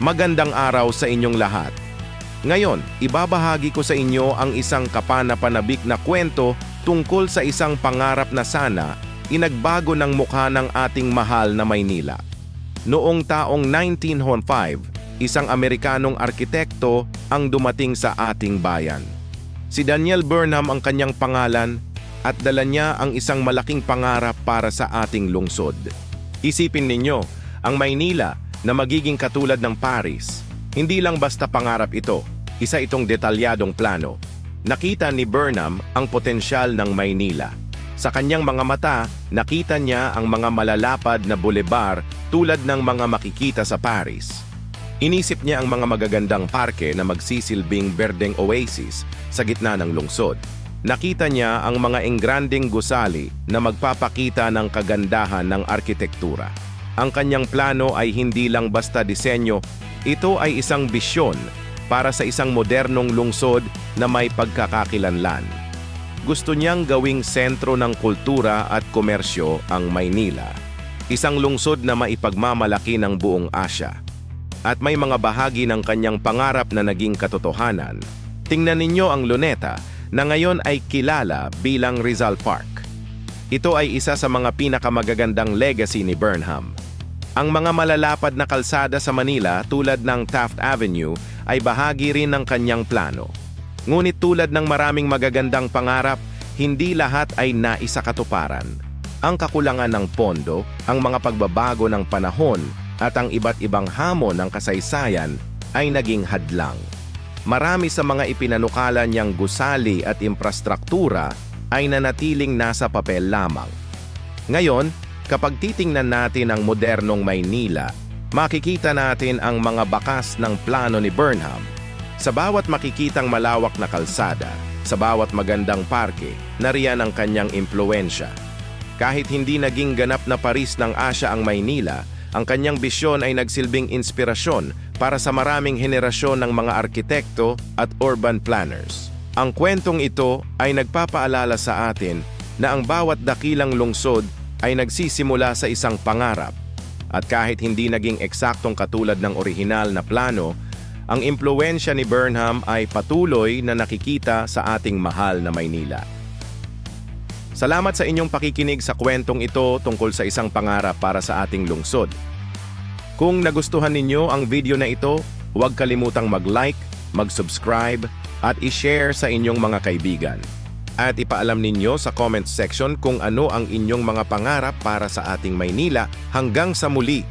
Magandang araw sa inyong lahat. Ngayon, ibabahagi ko sa inyo ang isang kapanapanabik na kwento tungkol sa isang pangarap na sana inagbago ng mukha ng ating mahal na Maynila. Noong taong 1905, isang Amerikanong arkitekto ang dumating sa ating bayan. Si Daniel Burnham ang kanyang pangalan at dala niya ang isang malaking pangarap para sa ating lungsod. Isipin ninyo, ang Maynila na magiging katulad ng Paris, hindi lang basta pangarap ito, isa itong detalyadong plano. Nakita ni Burnham ang potensyal ng Maynila. Sa kanyang mga mata, nakita niya ang mga malalapad na bulebar tulad ng mga makikita sa Paris. Inisip niya ang mga magagandang parke na magsisilbing berdeng oasis sa gitna ng lungsod. Nakita niya ang mga engranding gusali na magpapakita ng kagandahan ng arkitektura. Ang kanyang plano ay hindi lang basta disenyo, ito ay isang bisyon para sa isang modernong lungsod na may pagkakakilanlan. Gusto niyang gawing sentro ng kultura at komersyo ang Maynila. Isang lungsod na maipagmamalaki ng buong Asya. At may mga bahagi ng kanyang pangarap na naging katotohanan. Tingnan ninyo ang Luneta na ngayon ay kilala bilang Rizal Park. Ito ay isa sa mga pinakamagagandang legacy ni Burnham. Ang mga malalapad na kalsada sa Manila tulad ng Taft Avenue ay bahagi rin ng kanyang plano. Ngunit tulad ng maraming magagandang pangarap, hindi lahat ay naisakatuparan. Ang kakulangan ng pondo, ang mga pagbabago ng panahon, at ang iba't ibang hamon ng kasaysayan ay naging hadlang. Marami sa mga ipinanukala niyang gusali at infrastruktura ay nanatiling nasa papel lamang. Ngayon, kapag titingnan natin ang modernong Maynila, makikita natin ang mga bakas ng plano ni Burnham. Sa bawat makikitang malawak na kalsada, sa bawat magandang parke, nariyan ang kanyang impluensya. Kahit hindi naging ganap na Paris ng Asya ang Maynila, ang kanyang bisyon ay nagsilbing inspirasyon para sa maraming henerasyon ng mga arkitekto at urban planners. Ang kwentong ito ay nagpapaalala sa atin na ang bawat dakilang lungsod ay nagsisimula sa isang pangarap. At kahit hindi naging eksaktong katulad ng orihinal na plano, ang impluensya ni Burnham ay patuloy na nakikita sa ating mahal na Maynila. Salamat sa inyong pakikinig sa kwentong ito tungkol sa isang pangarap para sa ating lungsod. Kung nagustuhan ninyo ang video na ito, huwag kalimutang mag-like, mag-subscribe, at i-share sa inyong mga kaibigan. At ipaalam ninyo sa comment section kung ano ang inyong mga pangarap para sa ating Maynila hanggang sa muli.